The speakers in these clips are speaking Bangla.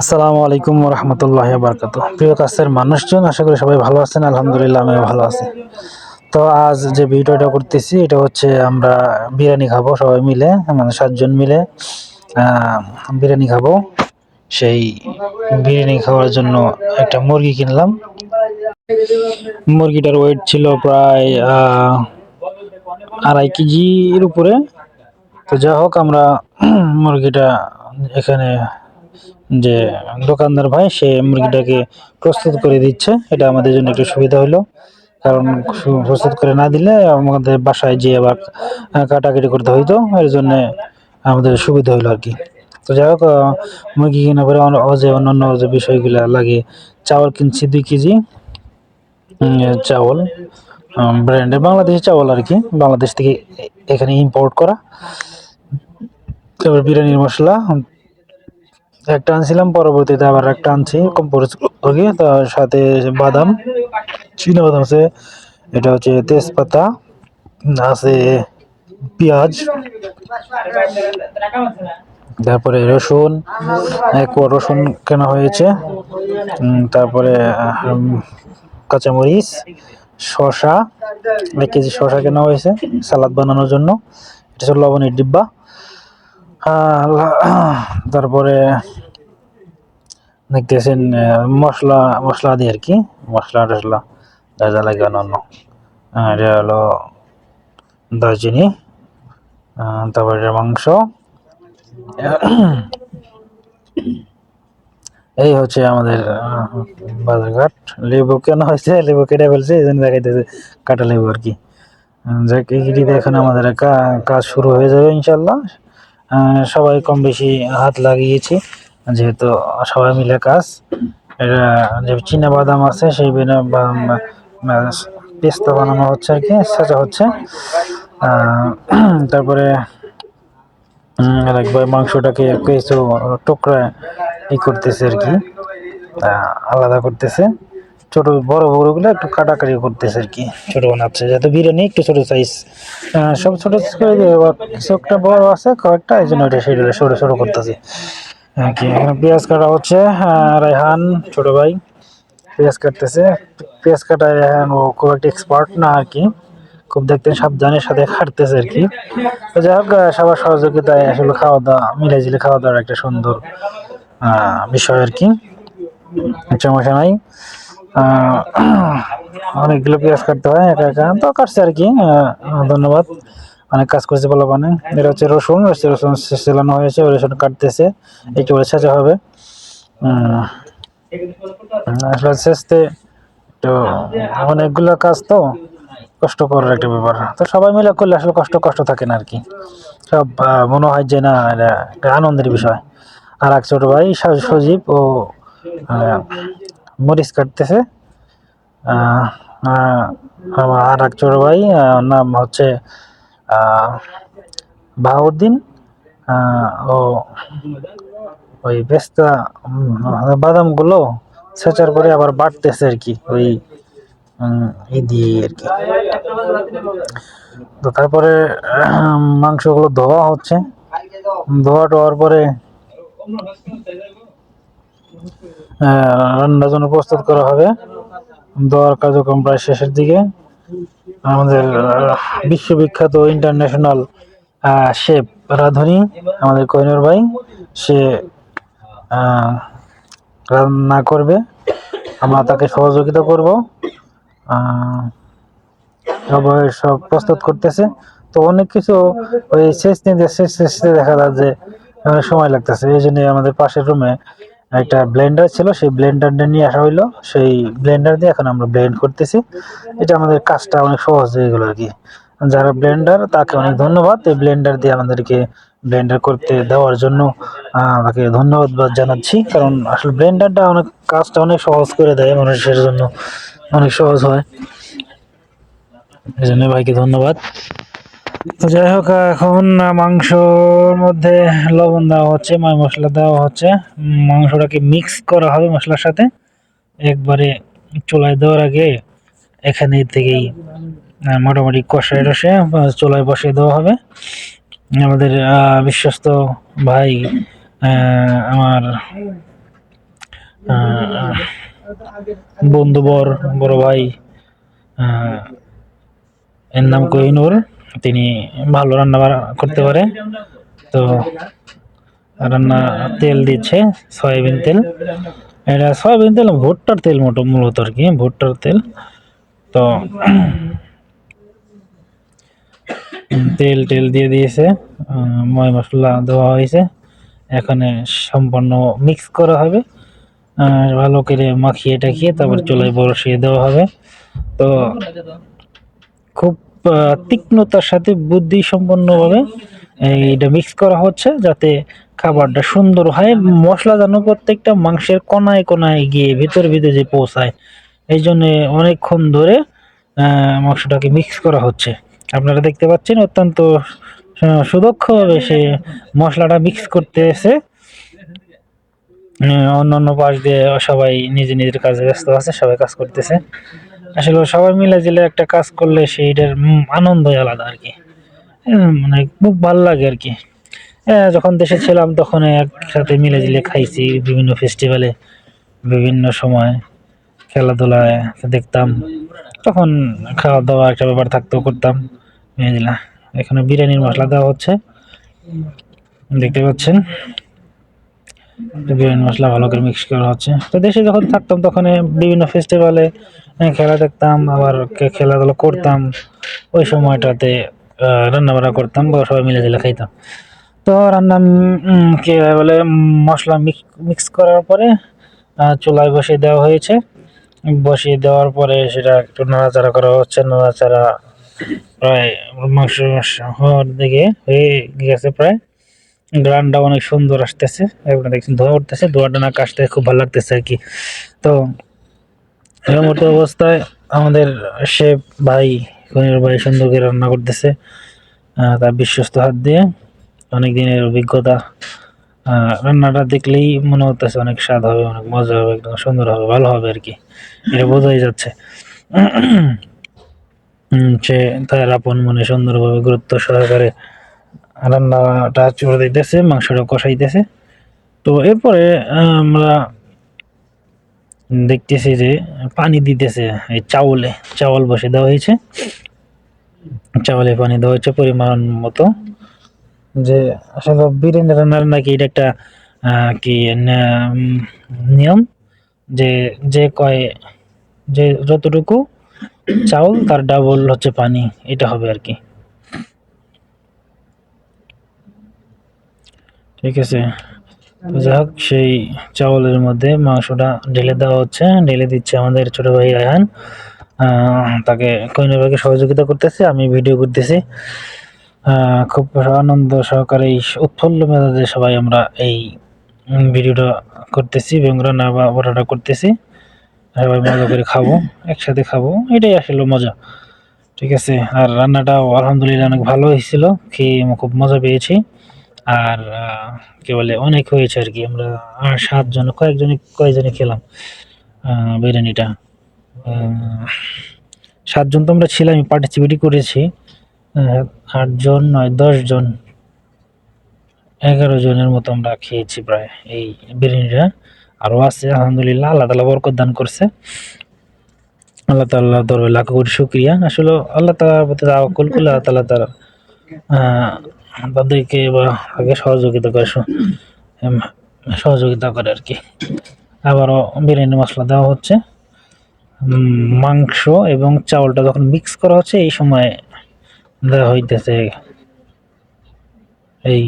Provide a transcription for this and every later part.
আসসালামু আলাইকুম রহমতুল্লাহ বারকাত প্রিয় কাছের মানুষজন, আশা করি সবাই ভালো আছেন। আলহামদুলিল্লাহ আমি ভালো আছি। তো আজ যে ভিডিওটা করতেছি, এটা হচ্ছে আমরা বিরিয়ানি খাব, সবাই মিলে মানে সাতজন মিলে বিরিয়ানি খাব। সেই বিরিয়ানি খাওয়ার জন্য একটা মুরগি কিনলাম। মুরগিটার ওয়েট ছিল প্রায় আড়াই কেজির উপরে। তো যাই হোক, আমরা মুরগিটা এখানে যে দোকানদার ভাই, সে মুরগিটাকে প্রস্তুত করে দিচ্ছে। এটা আমাদের জন্য একটু সুবিধা হলো। কারণ প্রস্তুত করে না দিলে আমাদের বাসায় যে আবার কাটাকাটি করতে হইতো। এর জন্য আমাদের সুবিধা হলো আর কি। তো যাই হোক মুরগি কেনার পরে যে অন্যান্য যে বিষয়গুলো লাগে চাউল কিনছি দুই কেজি। চাউল ব্র্যান্ডের বাংলাদেশি চাউল আর কি। বাংলাদেশ থেকে এখানে ইম্পোর্ট করা। তারপর বিরিয়ানির মশলা। একটা আনছিলাম, পরবর্তীতে আবার একটা আনছি, কম্পোজ করি, তার সাথে বাদাম, চীনা বাদাম আছে, এটা হচ্ছে তেজপাতা, আছে পেঁয়াজ, তারপরে রসুন, এক রসুন কেনা হয়েছে তারপরে কাঁচামরিচ, শসা, এক কেজি শসা কেনা হয়েছে, সালাদ বানানোর জন্য, এটা হচ্ছে লবণের ডিব্বা। তারপরে দেখতেছেন মশলা মশলা দিয়ে আর কি মশলা টশলা যা যা লাগে আহ, এটা হলো দারচিনি তারপরে এটা মাংস। এই হচ্ছে আমাদের বাজারঘাট। লেবু কেন হয়েছে? লেবু কেটে ফেলছে এই জন্য দেখাইতেছে কাটা লেবু আর কি। যাক এগিয়ে এখন আমাদের কাজ শুরু হয়ে যাবে ইনশাল্লাহ। সবাই কম বেশি হাত লাগিয়েছি, যেহেতু সবাই মিলে কাজ। যে চীনা বাদাম আছে, সেই পেস্তা বানানো হচ্ছে আর কি, সাজা হচ্ছে। তারপরে একবার মাংসটাকে কিছু টুকরা ই করতেছে আর কি আলাদা করতেছে। ছোট বড় বড়গুলো একটু কাটাকাটি করতেছে আর কি। ছোট বানাচ্ছে যাতে বিরিয়ানি একটু ছোট সাইজ সব ছোট করে একটা বড় আছে কয়েকটা এই জন্য এটা সেটা সরু সরু করতেছে। কি এখানে পেঁয়াজ কাটা হচ্ছে রায়হান ছোট ভাই পেঁয়াজ কাটতেছে। পেঁয়াজ কাটায় রায়হান ও খুব একটা এক্সপার্ট না আর কি। খুব দেখতে সাবধানের সাথে কাটতেছে আর কি। যাই হোক সবার সহযোগিতায় আসলে খাওয়া দাওয়া মিলাই ঝিলে খাওয়া দাওয়ার একটা সুন্দর বিষয় আর কি। সমস্যা নাই আহ, অনেকগুলো পেঁয়াজ কাটতে হয়, একা একা। তো কাটছে আর কি ধন্যবাদ। অনেক কাজ করছে বলা মানে। এটা হচ্ছে রসুন রসুন সেলানো হয়েছে রসুন কাটতেছে। একটু করে সাজা হবে। আসলে শেষতে তো অনেকগুলো কাজ তো কষ্টকর একটা ব্যাপার। তো সবাই মিলে করলে আসলে কষ্ট কষ্ট থাকে না আর কি। সব মনে হয় যে না, এটা একটা আনন্দের বিষয়। আর এক ছোট ভাই সজীব ও মরিচ কাটতেছে। আর এক ছোট ভাই নাম হচ্ছে বাহাউদ্দিন ও ওই বেস্তা বাদামগুলো সেচার পরে আবার বাড়তেছে আর কি, ওই ই দিয়ে আর কি। তো তারপরে মাংসগুলো ধোয়া হচ্ছে। ধোয়া টোয়ার পরে রান্নার জন্য প্রস্তুত করা হবে। ধোয়ার কার্যক্রম প্রায় শেষের দিকে। আমাদের বিশ্ববিখ্যাত ইন্টারন্যাশনাল শেফ রাধুনী, আমাদের কোহিনুর ভাই, সে রান্না করবে। আমরা তাকে সহযোগিতা করব। সবাই সব প্রস্তুত করতেছে। তো অনেক কিছু ওই শেষ নিতে শেষ শেষে দেখা যায় যে সময় লাগতেছে। এই জন্য আমাদের পাশের রুমে একটা ব্লেন্ডার ছিল, সেই ব্লেন্ডারটা নিয়ে আসা হইল। সেই ব্লেন্ডার দিয়ে এখন আমরা ব্লেন্ড করতেছি। এটা আমাদের কাজটা অনেক সহজ হয়ে গেলো আর কি। যারা ব্লেন্ডার তাকে অনেক ধন্যবাদ। এই ব্লেন্ডার দিয়ে আমাদেরকে ব্লেন্ডার করতে দেওয়ার জন্য তাকে ধন্যবাদ জানাচ্ছি। কারণ আসলে ব্লেন্ডারটা অনেক, কাজটা অনেক সহজ করে দেয় মানুষের জন্য। অনেক সহজ হয়। এই জন্য ভাইকে ধন্যবাদ। তো যাই হোক এখন মাংসর মধ্যে লবণ দেওয়া হচ্ছে ময় মশলা দেওয়া হচ্ছে। মাংসটাকে মিক্স করা হবে মশলার সাথে। একবারে চুলায় দেওয়ার আগে এখানে থেকেই মোটামুটি কষায় রসে চুলায় বসিয়ে দেওয়া হবে। আমাদের বিশ্বস্ত ভাই আমার আহ, বন্ধু বর বড় ভাই এর নাম কোহিনুর। তিনি ভালো রান্না করতে পারে। তো রান্না তেল দিচ্ছে, সয়াবিন তেল। এটা সয়াবিন তেল ভুট্টার তেল মোটো, মূলত আর কি, ভুট্টার তেল। তো তেল টেল দিয়ে দিয়েছে ময় মশলা দেওয়া হয়েছে। এখানে সম্পূর্ণ মিক্স করা হবে। ভালো করে মাখিয়ে টাখিয়ে তারপর চুলায় বসিয়ে দেওয়া হবে। তো খুব তীক্ষ্ণতার সাথে বুদ্ধি সম্পন্নভাবে এইটা মিক্স করা হচ্ছে যাতে খাবারটা সুন্দর হয়। মশলা যেন প্রত্যেকটা মাংসের কোনায় কোনায় গিয়ে ভিতর ভিতরে যে পৌঁছায়, এই জন্য অনেকক্ষণ ধরে মাংসটাকে মিক্স করা হচ্ছে। আপনারা দেখতে পাচ্ছেন অত্যন্ত সুদক্ষভাবে সে মশলাটা মিক্স করতে এসে অন্য অন্য পাশ দিয়ে সবাই নিজে নিজের কাজে ব্যস্ত আছে, সবাই কাজ করতেছে। আসলে সবাই মিলে জিলে একটা কাজ করলে সেইটার আনন্দই আলাদা আর কি। মানে খুব ভালো লাগে আর কি। আহ, যখন দেশে ছিলাম তখন একসাথে মিলে জিলে খাইছি বিভিন্ন ফেস্টিভ্যালে বিভিন্ন সময় খেলাধুলায় দেখতাম। তখন খাওয়া দাওয়া একটা ব্যাপার থাকতো করতাম। বুঝলা এখানে বিরিয়ানির মশলা দেওয়া হচ্ছে। দেখতে পাচ্ছেন? বিরিয়ানি মশলা ভালো করে মিক্স করা হচ্ছে। তো দেশে যখন থাকতাম তখন বিভিন্ন ফেস্টিভ্যালে খেলা দেখতাম আবার খেলাধুলা করতাম। ওই সময়টাতে রান্না বান্না করতাম বা সবাই মিলে জিলে খাইতাম। তো রান্না উম, বলে মশলা মিক্স করার পরে চুলায় বসিয়ে দেওয়া হয়েছে। বসিয়ে দেওয়ার পরে সেটা একটু নাড়াচাড়া করা হচ্ছে। নাড়াচাড়া প্রায় মাংস হওয়ার দিকে হয়ে গেছে প্রায়। গ্রানটা অনেক সুন্দর আসতেছে। আপনারা দেখছেন ধোয়া উঠতেছে, ধোয়াটা না কাশতে খুব ভালো লাগতেছে আর কি। তো এর মতো অবস্থায় আমাদের শেফ ভাই কনির ভাই সুন্দর করে রান্না করতেছে তার বিশ্বস্ত হাত দিয়ে। অনেক দিনের অভিজ্ঞতা রান্নাটা দেখলেই মনে হতেছে অনেক স্বাদ হবে, অনেক মজা হবে, একদম সুন্দর হবে, ভালো হবে আর কি। এটা বোঝাই যাচ্ছে। সে তার আপন মনে সুন্দরভাবে গুরুত্ব সহকারে রান্নাটা চুড়ে দিতেছে, মাংসটা কষাইতেছে। তো এরপরে, আমরা দেখতেছি যে পানি দিতেছে এই চাউলে। চাউল বসে দেওয়া হয়েছে। চাউলে পানি দেওয়া হয়েছে পরিমাণ মতো। যে আসলে বিরিয়ানি রান্নার নাকি এটা একটা কি নিয়ম যে যে কয়, যে যতটুকু চাউল তার ডাবল হচ্ছে পানি, এটা হবে আর কি। ঠিক আছে। যাই হোক সেই চাউলের মধ্যে মাংসটা ঢেলে দেওয়া হচ্ছে ঢেলে দিচ্ছে আমাদের ছোট ভাই রায়হান। তাকে কইনের ভাইকে সহযোগিতা করতেছে আমি ভিডিও করতেছি। খুব আনন্দ সহকারে এই উৎফুল্ল মেজাজে সবাই আমরা এই ভিডিওটা করতেছি এবং রান্না বা বড়াটা করতেছি। সবাই মজা করে খাব একসাথে খাব এটাই আসলে মজা। ঠিক আছে আর রান্নাটাও আলহামদুলিল্লাহ অনেক ভালো হয়েছিল খেয়ে খুব মজা পেয়েছি। আর কি বলে, অনেক হয়েছে আর কি। আমরা আর সাতজন কয়েকজনে কয়েকজনে খেলাম বিরিয়ানিটা। সাতজন তো আমরা ছিলাম পার্টিসিপেটই করেছি। আটজন নয়, দশজন এগারো জনের মতো আমরা খেয়েছি প্রায় এই বিরিয়ানিটা। আরও আছে, আলহামদুলিল্লাহ, আল্লাহ তালা বরকত দান করছে। আল্লাহ তাল্লাহ দরবে লাখ কোটি শুক্রিয়া। আসলে আল্লাহ তালার প্রতি আল্লাহ তালা তার তাদেরকে বা আগে সহযোগিতা করে সহযোগিতা করে আর কি। আবারও বিরিয়ানি মশলা দেওয়া হচ্ছে। মাংস এবং চাউলটা যখন মিক্স করা হচ্ছে, এই সময় দেওয়া হইতেছে এই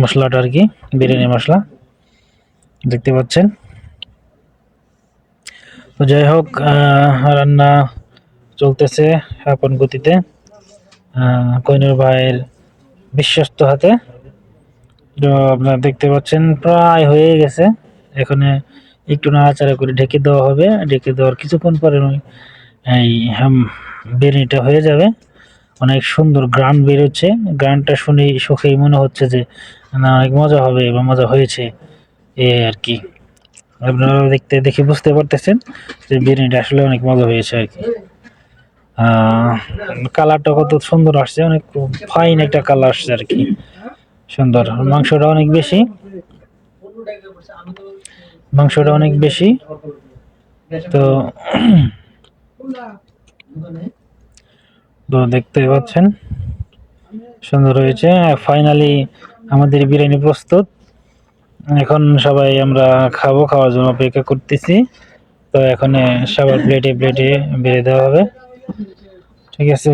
মশলাটা আর কি, বিরিয়ানি মশলা। দেখতে পাচ্ছেন? তো যাই হোক রান্না চলতেছে আপন গতিতে। কইনুর ভাইয়ের বিশ্বস্ত হাতে। আপনারা দেখতে পাচ্ছেন, প্রায় হয়ে গেছে। এখানে একটু নাড়াচাড়া করে ঢেকে দেওয়া হবে। ঢেকে দেওয়ার কিছুক্ষণ পরে এই হাম বিরিয়ানিটা হয়ে যাবে। অনেক সুন্দর গ্রান বেরোচ্ছে। গ্রানটা শুনে সুখেই মনে হচ্ছে যে, না, অনেক মজা হবে বা মজা হয়েছে। এ আর কি। আপনারা দেখতে, দেখে বুঝতে পারতেছেন যে বিরিয়ানিটা আসলে অনেক মজা হয়েছে আর কি। কালারটা কত সুন্দর আসছে, অনেক ফাইন একটা কালার আসছে আর কি। সুন্দর। মাংসটা অনেক বেশি। মাংসটা অনেক বেশি। তো তো দেখতে পাচ্ছেন, সুন্দর হয়েছে। ফাইনালি আমাদের বিরিয়ানি প্রস্তুত। এখন সবাই আমরা খাব, খাওয়ার জন্য অপেক্ষা করতেছি। তো এখন সবার প্লেটে প্লেটে বেড়ে দেওয়া হবে। ঠিক আছে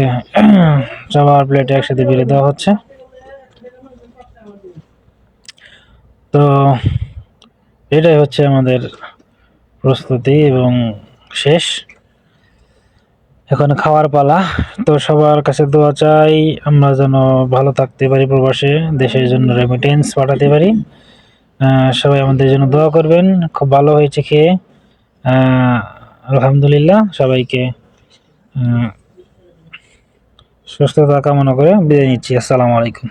সবার প্লেটে একসাথে বেড়ে দেওয়া হচ্ছে। তো, এটাই হচ্ছে আমাদের প্রস্তুতি এবং শেষ। এখন খাওয়ার পালা। তো সবার কাছে দোয়া চাই, আমরা যেন ভালো থাকতে পারি প্রবাসে, দেশের জন্য রেমিটেন্স পাঠাতে পারি। সবাই আমাদের জন্য দোয়া করবেন। খুব ভালো হয়েছে খেয়ে। আলহামদুলিল্লাহ, সবাইকে সুস্থতা কামনা করে বিদায় নিচ্ছি। আসসালামু আলাইকুম।